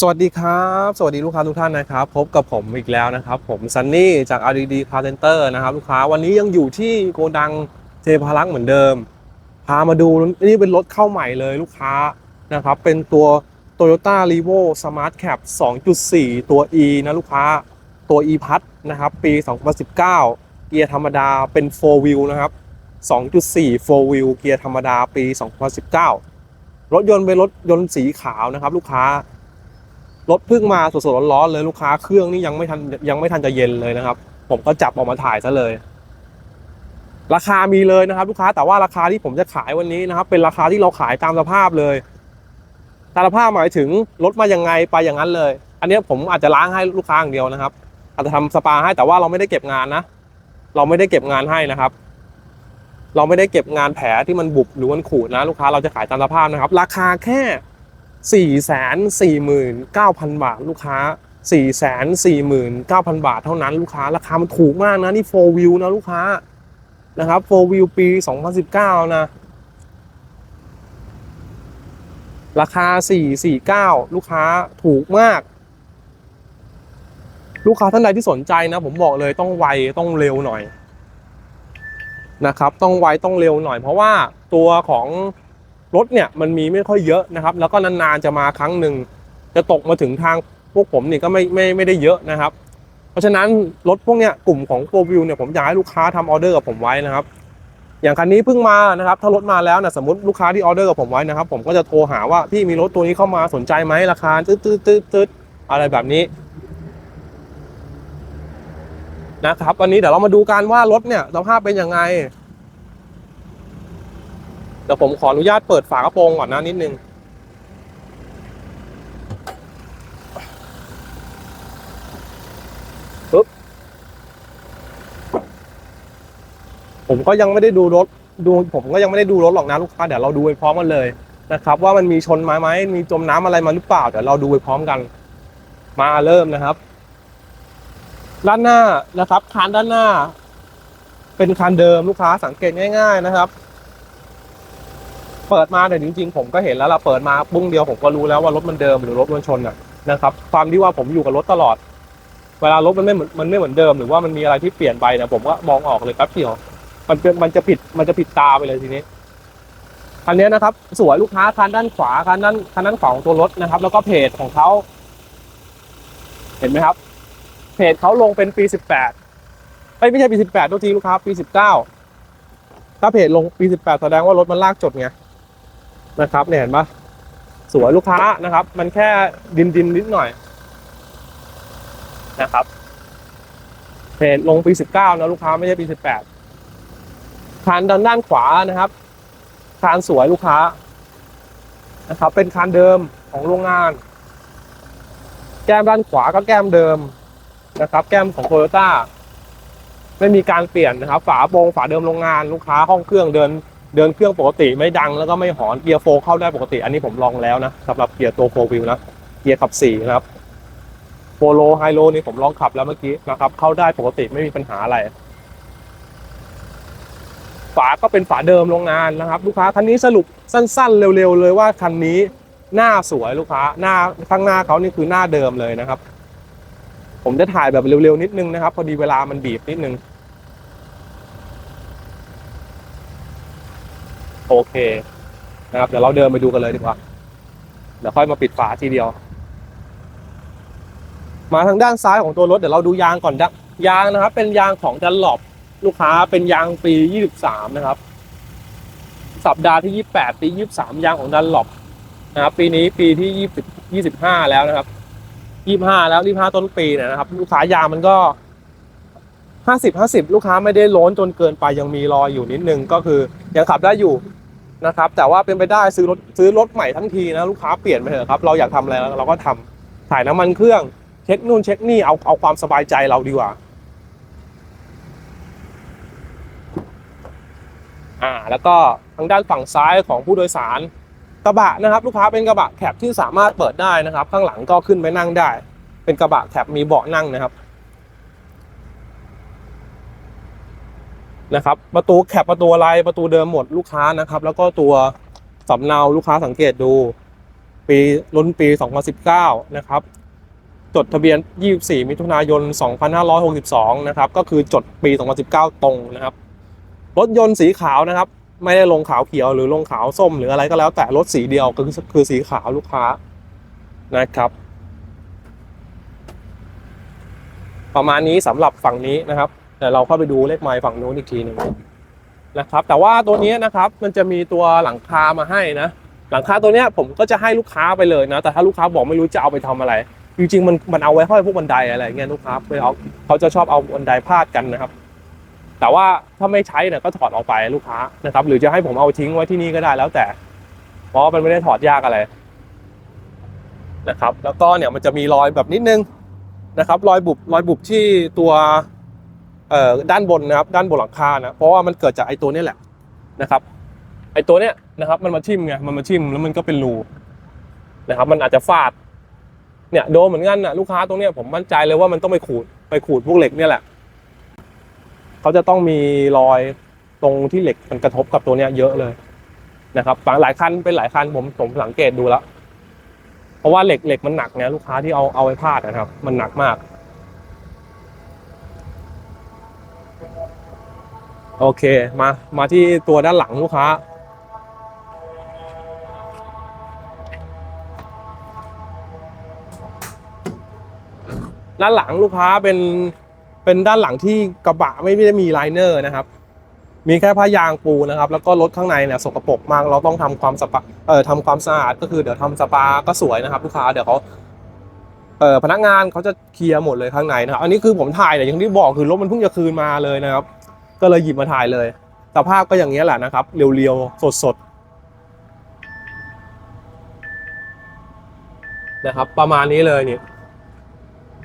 สวัสดีครับ สวัสดีลูกค้าทุกท่านนะครับ พบกับผมอีกแล้วนะครับ ผมซันนี่จาก RDD Car Center นะครับ ลูกค้าวันนี้ยังอยู่ที่โกดังเทพารักษ์เหมือนเดิม พามาดูนี่เป็นรถเข้าใหม่เลยลูกค้านะครับ เป็นตัว Toyota r e v o Smart Cap 2.4 ตัว E นะลูกค้าตัว E พัดนะครับ ปี 2019 เกียร์ธรรมดาเป็น 4 wheel นะครับ 2.4 4 wheel เกียร์ธรรมดาปี 2019 รถยนต์เป็นรถยนต์สีขาวนะครับ ลูกค้า รถเพิ่งมาสดๆร้อนๆเลยลูกค้าเครื่องนี่ยังไม่ทันยังไม่ทันจะเย็นเลยนะครับ ผมก็จับออกมาถ่ายซะเลย ราคามีเลยนะครับ ลูกค้าแต่ว่าราคาที่ผมจะขายวันนี้นะครับ เป็นราคาที่เราขายตามสภาพเลยตามสภาพหมายถึงรถมายังไงไปอย่างนั้นเลย อันนี้ผมอาจจะล้างให้ลูกค้าอย่างเดียวนะครับ อาจจะทำสปาให้แต่ว่าเราไม่ได้เก็บงานนะเราไม่ได้เก็บงานให้นะครับ เราไม่ได้เก็บงานแผลที่มันบุบหรือมันขูดนะ ลูกค้าเราจะขายตามสภาพนะครับ ราคาแค่ 4 4 9 0 0 0 บาทลูกค้า 4 4 9 0 0 0 บาทเท่านั้นลูกค้าราคามันถูกมากนะ นี่4 View นะลูกค้านะครับ4 View ปี 2019 นะ ราคา 449 ลูกค้าถูกมาก ลูกค้าท่านใดที่สนใจนะ ผมบอกเลยต้องไวต้องเร็วหน่อยนะครับ ต้องไวต้องเร็วหน่อยเพราะว่าตัวของ รถเนี่ยมันมีไม่ค่อยเยอะนะครับ แล้วก็นานๆจะมาครั้งหนึ่งจะตกมาถึงทางพวกผมนี่ก็ไม่ไม่ไม่ได้เยอะนะครับ เพราะฉะนั้นรถพวกเนี้ยกลุ่มของโฟวิวเนี่ยผมอยากให้ลูกค้าทำออเดอร์กับผมไว้นะครับ อย่างคันนี้เพิ่งมานะครับ ถ้ารถมาแล้วนะสมมติลูกค้าที่ออเดอร์กับผมไว้นะครับ ผมก็จะโทรหาว่าพี่มีรถตัวนี้เข้ามาสนใจไหมราคาตืดตืดตืดตืดอะไรแบบนี้นะครับวันนี้เดี๋ยวเรามาดูกันว่ารถเนี่ยสภาพเป็นยังไง เดี๋ยวผมขออนุญาตเปิดฝากระโปรงก่อนนะนิดนึง ปึ๊บ ผมก็ยังไม่ได้ดูรถ ดู ผมก็ยังไม่ได้ดูรถหรอกนะลูกค้า เดี๋ยวเราดูไปพร้อมกันเลยนะครับ ว่ามันมีชนมาไหม มีจมน้ำอะไรมาหรือเปล่า เดี๋ยวเราดูไปพร้อมกัน มาเริ่มนะครับ ด้านหน้านะครับ คานด้านหน้า เป็นคานเดิมลูกค้าสังเกตง่าย ๆ นะครับ เปิดมาเนี่ยจริงๆผมก็เห็นแล้วล่ะเปิดมาปุ้งเดียวผมก็รู้แล้วว่ารถมันเดิมหรือรถมันชนอะนะครับ ความที่ว่าผมอยู่กับรถตลอด เวลารถมันไม่เหมือนมันไม่เหมือนเดิมหรือว่ามันมีอะไรที่เปลี่ยนไปเนี่ยผมก็มองออกเลยแป๊บเดียว มันเป็นมันจะผิดมันจะผิดตาไปเลยทีนี้คันนี้นะครับ สวยลูกค้าคันด้านขวาคันด้านคันด้านขวาของตัวรถนะครับ แล้วก็เพจของเขาเห็นไหมครับ เพจเขาลงเป็นปีสิบแปดไม่ใช่ปีสิบแปดตัวทีลูกค้าปีสิบเก้าถ้าเพจลงปีสิบแปดแสดงว่ารถมันลากจดไง นะครับเนี่ยเห็นปะสวยลูกค้านะครับ มันแค่ดินดินนิดหน่อยนะครับเพจลงปีสิบเก้านะลูกค้าไม่ใช่ปีสิบแปดคานด้านด้านขวานะครับ คานสวยลูกค้านะครับ เป็นคานเดิมของโรงงาน แก้มด้านขวาก็แก้มเดิมนะครับ แก้มของโตโยต้าไม่มีการเปลี่ยนนะครับ ฝาโปรงฝาเดิมโรงงาน ลูกค้าห้องเครื่องเดิน เดินเครื่องปกติไม่ดังแล้วก็ไม่หอนเกียร์โฟร์เข้าได้ปกติ อันนี้ผมลองแล้วนะสำหรับเกียร์ตัวโฟวิวนะเกียร์ขับสี่นะครับโปโลไฮโลนี่ผมลองขับแล้วเมื่อกี้นะครับ เข้าได้ปกติไม่มีปัญหาอะไรฝาก็เป็นฝาเดิมโรงงานนะครับ ลูกค้าคันนี้สรุปสั้นๆ เร็วๆเลยว่าคันนี้หน้าสวยลูกค้าหน้าข้างหน้าเขานี่คือหน้าเดิมเลยนะครับ ผมจะถ่ายแบบเร็วๆนิดนึงนะครับ พอดีเวลามันบีบนิดนึง โอเคนะครับเดี๋ยวเราเดินไปดูกันเลยดีกว่าเดี๋ยวค่อยมาปิดฝาทีเดียว มาทางด้านซ้ายของตัวรถเดี๋ยวเราดูยางก่อนนะยางนะครับ เป็นยางของดันหลบลูกค้าเป็นยางปี 23 นะครับ สัปดาห์ที่ 28 ปี 23 ยางของดันหลบนะครับ ปีนี้ปีที่ 20 25 แล้วนะครับ 25 แล้ว25ต้นปีเนี่ยนะครับ ลูกค้ายางมันก็ 50 50 ลูกค้าไม่ได้ล้นจนเกินไปยังมีรอยอยู่นิดนึงก็คือยังขับได้อยู่นะครับ แต่ว่าเป็นไปได้ซื้อรถซื้อรถใหม่ทั้งทีนะลูกค้าเปลี่ยนไปเถอะครับ เราอยากทำอะไรเราก็ทำถ่ายน้ำมันเครื่องเช็คนู่นเช็คนี่เอาเอาความสบายใจเราดีกว่าอ่าแล้วก็ทางด้านฝั่งซ้ายของผู้โดยสารกระบะนะครับ ลูกค้าเป็นกระบะแคปที่สามารถเปิดได้นะครับ ข้างหลังก็ขึ้นไปนั่งได้ เป็นกระบะแคปมีเบาะนั่งนะครับ นะครับประตูแคปประตูอะไรประตูเดิมหมดลูกค้านะครับ แล้วก็ตัวสำเนาลูกค้าสังเกตดู ปีรุ่นปี 2019 นะครับ จดทะเบียน 24 มิถุนายน 2562 นะครับ ก็คือจดปี 2019 ตรงนะครับ รถยนต์สีขาวนะครับ ไม่ได้ลงขาวเขียวหรือลงขาวส้มหรืออะไรก็แล้วแต่รถสีเดียวคือคือสีขาวลูกค้านะครับ ประมาณนี้สำหรับฝั่งนี้นะครับ แต่เราเข้าไปดูเลขไมล์ฝั่งนู้นอีกทีหนึ่งนะครับ แต่ว่าตัวนี้นะครับมันจะมีตัวหลังคามาให้นะ หลังคาตัวนี้ผมก็จะให้ลูกค้าไปเลยนะ แต่ถ้าลูกค้าบอกไม่รู้จะเอาไปทำอะไร จริงๆมันมันเอาไว้ห้อยพวกบันไดอะไรเงี้ยลูกค้าไปเอาเขาจะชอบเอาบันไดพาดกันนะครับ แต่ว่าถ้าไม่ใช้เนี่ยก็ถอดออกไปลูกค้านะครับ หรือจะให้ผมเอาทิ้งไว้ที่นี่ก็ได้แล้วแต่ เพราะว่ามันไม่ได้ถอดยากอะไรนะครับ แล้วก็เนี่ยมันจะมีรอยแบบนิดนึงนะครับ รอยบุบรอยบุบที่ตัว ด้านบนนะครับด้านบนหลังคานะเพราะว่ามันเกิดจากไอ้ตัวนี้แหละนะครับ ไอ้ตัวเนี้ยนะครับ มันมาทิ่มไงมันมาทิ่มแล้วมันก็เป็นรูนะครับ มันอาจจะฟาดเนี่ยโดนเหมือนกันนะลูกค้าตรงเนี้ยผมมั่นใจเลยว่ามันต้องไปขูดไปขูดพวกเหล็กเนี่ยแหละเขาจะต้องมีรอยตรงที่เหล็กมันกระทบกับตัวเนี้ยเยอะเลยนะครับบางหลายคันเป็นหลายคันผมผมสังเกตดูแล้ว เพราะว่าเหล็กเหล็กมันหนักเนี่ยลูกค้าที่เอาเอาไปพาดนะครับ มันหนักมาก โอเคมามาที่ตัวด้านหลังลูกค้า ด้านหลังลูกค้าเป็นเป็นด้านหลังที่กระบะไม่ได้มีไลเนอร์นะครับ มีแค่ผ้ายางปูนะครับ แล้วก็รถข้างในเนี่ยสกปรกมาก เราต้องทำความสปาเอ่อทำความสะอาดก็คือเดี๋ยวทำสปาก็สวยนะครับ ลูกค้าเดี๋ยวเขาเอ่อพนักงานเขาจะเคลียร์หมดเลยข้างในนะครับ อันนี้คือผมถ่ายเนี่ยอย่างที่บอกคือรถมันเพิ่งจะคืนมาเลยนะครับ ก็เลยหยิบมาถ่ายเลย สภาพก็อย่างนี้แหละนะครับ เรียวๆ สดๆ นะครับ ประมาณนี้เลยนี่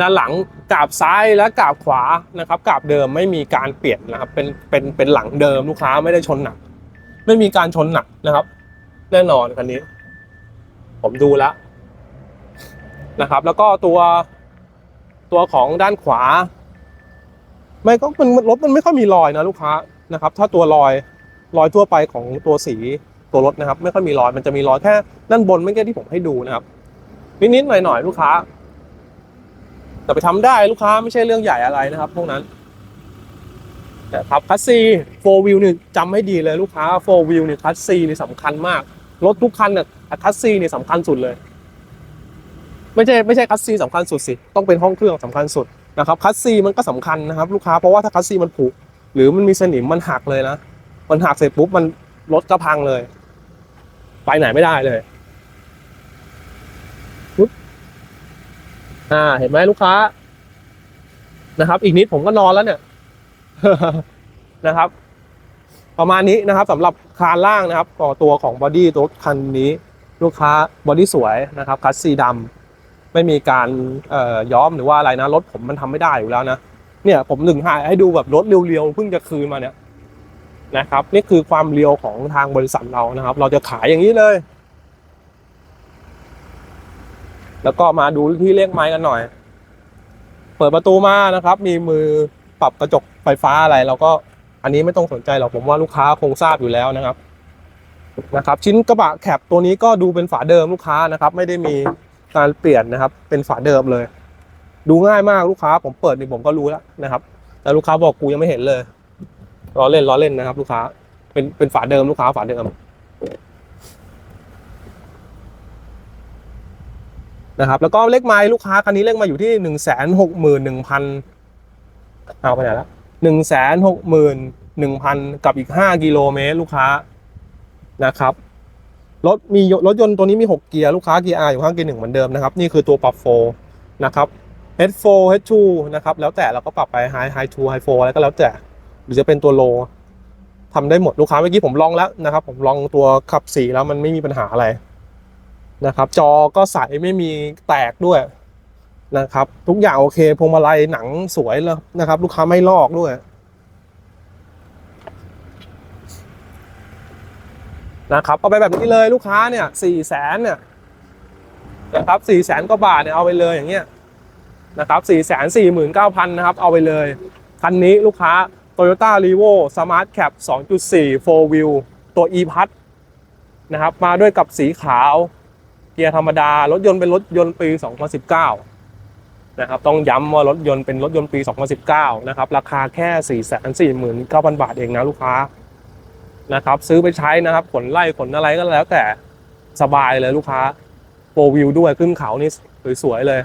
ด้านหลังกาบซ้ายและกาบขวานะครับกาบเดิมไม่มีการเปลี่ยนนะครับ เป็นเป็นเป็นหลังเดิมลูกค้าไม่ได้ชนหนัก ไม่มีการชนหนักนะครับ แน่นอนคันนี้ ผมดูแล้วนะครับ แล้วก็ตัวตัวของด้านขวา ไม่ก็มันรถมันไม่ค่อยมีรอยนะลูกค้านะครับ ถ้าตัวรอยรอยทั่วไปของตัวสีตัวรถนะครับ ไม่ค่อยมีรอยมันจะมีรอยแค่ด้านบนไม่แค่ที่ผมให้ดูนะครับ นิดๆหน่อยๆลูกค้า แต่ไปทำได้ลูกค้าไม่ใช่เรื่องใหญ่อะไรนะครับ พวกนั้นแต่ครับคัสซีโฟวิวนี่จำให้ดีเลยลูกค้าโฟวิวนี่ยคัสซีเนี่ยสำคัญมาก รถทุกคันเนี่ยคัสซีเนี่ยสำคัญสุดเลย ไม่ใช่ไม่ใช่คัสซีสำคัญสุดสิ ต้องเป็นห้องเครื่องสำคัญสุด นะครับคัสซีมันก็สำคัญนะครับลูกค้าเพราะว่าถ้าคัสซีมันผุหรือมันมีสนิมมันหักเลยนะมันหักเสร็จปุ๊บมันรถก็พังเลย ไปไหนไม่ได้เลยปุ๊บอ่า เห็นไหมลูกค้า นะครับ อีกนิดผมก็นอนแล้วเนี่ยนะครับ ประมาณนี้นะครับสำหรับคานล่างนะครับต่อตัวของบอดี้ตัวคันนี้ ลูกค้าบอดี้สวยนะครับคัสซีดำ ไม่มีการย้อมหรือว่าอะไรนะรถผมมันทำไม่ได้อยู่แล้วนะเนี่ยผมหนึ่งถ่ายให้ดูแบบรถเรียวๆเพิ่งจะคืนมาเนี่ยนะครับ นี่คือความเรียวของทางบริษัทเรานะครับ เราจะขายอย่างนี้เลย แล้วก็มาดูที่เลขไม้กันหน่อย เปิดประตูมานะครับ มีมือปรับกระจกไฟฟ้าอะไรเราก็อันนี้ไม่ต้องสนใจหรอกผมว่าลูกค้าคงทราบอยู่แล้วนะครับนะครับ ชิ้นกระบะแคปตัวนี้ก็ดูเป็นฝาเดิมลูกค้านะครับ ไม่ได้มี การเปลี่ยนนะครับ เป็นฝาเดิมเลย ดูง่ายมากลูกค้า ผมเปิดนี่ผมก็รู้แล้วนะครับ แต่ลูกค้าบอกกูยังไม่เห็นเลยล้อเล่นล้อเล่นนะครับ ลูกค้า เป็นเป็นฝาเดิมลูกค้าฝาเดิมนะครับแล้วก็เลขไม้ลูกค้าคันนี้เลขมาอยู่ที่หนึ่งแสนหกหมื่นหนึ่งพันเอาไปไหนละหนึ่งแสนหกหมื่นหนึ่งพันกับอีกห้ากิโลเมตรลูกค้านะครับ รถมีรถยนต์ตัวนี้มี 6 เกียร์ลูกค้าเกียร์ R อยู่ข้างเกียร์หนึ่งเหมือนเดิมนะครับ นี่คือตัวปรับโฟนะครับ H4 H2 นะครับ แล้วแต่เราก็ปรับไป High High 2 High 4อะไรก็แล้วแต่ หรือจะเป็นตัว Low ทำได้หมดลูกค้าเมื่อกี้ผมลองแล้วนะครับ ผมลองตัวขับสีแล้วมันไม่มีปัญหาอะไรนะครับ จอก็ใสไม่มีแตกด้วยนะครับ ทุกอย่างโอเคพวงมาลัยหนังสวยแล้วนะครับ ลูกค้าไม่ลอกด้วย นะครับเอาไปแบบนี้เลยลูกค้าเนี่ยสี่แสนเนี่ยนะครับสี่แสนกว่าบาทเนี่ยเอาไปเลยอย่างเงี้ยนะครับสี่แสนสี่หมื่นเก้าพันนะครับเอาไปเลย คันนี้ลูกค้า Toyota r e v o Smart Cap 2.4 4 Wheel ตัว e p a s นะครับมาด้วยกับสีขาว เกียร์ธรรมดา รถยนต์เป็นรถยนต์ปี 2019 นะครับ ต้องย้ำว่ารถยนต์เป็นรถยนต์ปี 2019 นะครับ ราคาแค่ 449,000 บาทเองนะลูกค้า นะครับ ซื้อไปใช้นะครับ ขนไล่ขนอะไรก็แล้วแต่สบายเลยลูกค้าโฟวิวด้วยขึ้นเขานี่สวยๆเลย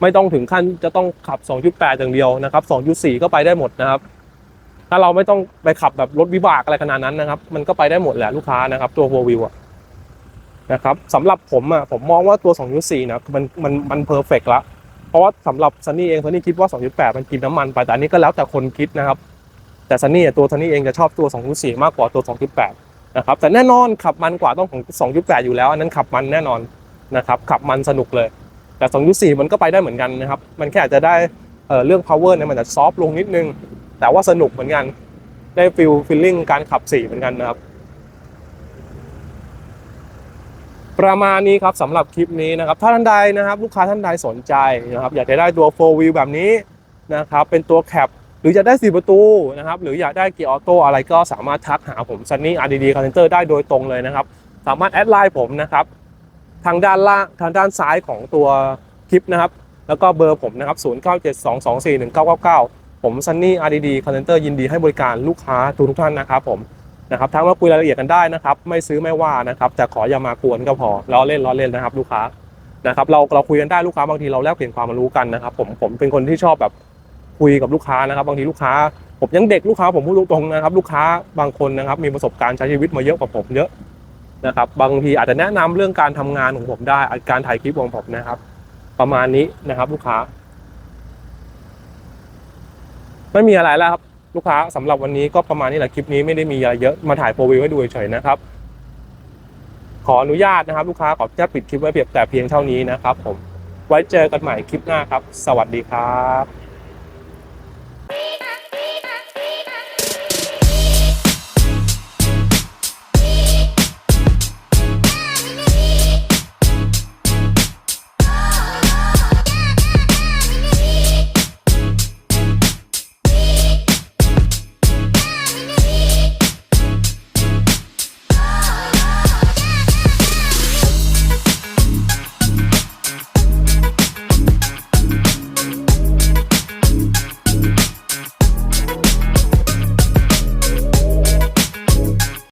ไม่ต้องถึงขั้นจะต้องขับ 2.8 อย่างเดียวนะครับ 2.4 ก็ไปได้หมดนะครับ ถ้าเราไม่ต้องไปขับแบบรถวิบากอะไรขนาดนั้นนะครับ มันก็ไปได้หมดแหละลูกค้านะครับ ตัวโฟวิวอะนะครับสำหรับผมอะผมมองว่าตัว 2.4 นะมันมันมันเพอร์เฟกละเพราะว่าสำหรับซันนี่เองซันนี่คิดว่า 2.8 มันกินน้ำมันไปแต่อันนี้ก็แล้วแต่คนคิดนะครับ แต่ซันนี่ตัวซันนี่เองจะชอบตัว 2.4 มากกว่าตัว 2.8 นะครับ แต่แน่นอนขับมันกว่าต้องของ 2.8 อยู่แล้ว อันนั้นขับมันแน่นอนนะครับ ขับมันสนุกเลย แต่ 2.4 มันก็ไปได้เหมือนกันนะครับ มันแค่อาจจะได้เรื่อง power เนี่ยมันจะซอฟลงนิดนึง แต่ว่าสนุกเหมือนกัน ได้ฟิลฟิลลิ่งการขับสี่เหมือนกันนะครับ ประมาณนี้ครับสำหรับคลิปนี้นะครับ ถ้าท่านใดนะครับ ลูกค้าท่านใดสนใจนะครับ อยากจะได้ตัว 4 wheel แบบนี้นะครับ เป็นตัวแคป รืออยากได้4ประตูนะครับหรืออยากได้เกียร์ออโต้อะไรก็สามารถทักหาผมซันนี่ RDD c a r c e n t e r ได้โดยตรงเลยนะครับสามารถแอดไลน์ผมนะครับทางด้านล่างทางด้านซ้ายของตัวคลิปนะครับแล้วก็เบอร์ผมนะครับ0972241999 ผมซันนี่ RDD c a r c e n t e r ยินดีให้บริการลูกค้าทุกทุกท่านนะครับผมนะครับทักมาคุยรายละเอียดกันได้นะครับไม่ซื้อไม่ว่านะครับแต่ขออย่ามากวนก็พอล้อเล่นล้อเล่นนะครับ ลูกค้านะครับเราเราคุยกันได้ลูกค้าบางทีเราแลกเปลี่ยนความรู้กันนะครับผมผมเป็นคนที่ชอบแบบ คุยกับลูกค้านะครับ บางทีลูกค้า ผมยังเด็กลูกค้าผมพูดตรงๆนะครับ ลูกค้าบางคนนะครับ มีประสบการณ์ใช้ชีวิตมาเยอะกว่าผมเยอะนะครับ บางทีอาจจะแนะนำเรื่องการทำงานของผมได้การถ่ายคลิปของผมนะครับ ประมาณนี้นะครับ ลูกค้า ไม่มีอะไรแล้วครับลูกค้าสำหรับวันนี้ก็ประมาณนี้แหละคลิปนี้ไม่ได้มีอะไรเยอะมาถ่ายโปรวิวให้ดูเฉยๆนะครับ ขออนุญาตนะครับ ลูกค้าขออนุญาตปิดคลิปไว้เพียงแต่เพียงเท่านี้นะครับ ผมไว้เจอกันใหม่คลิปหน้าครับ สวัสดีครับ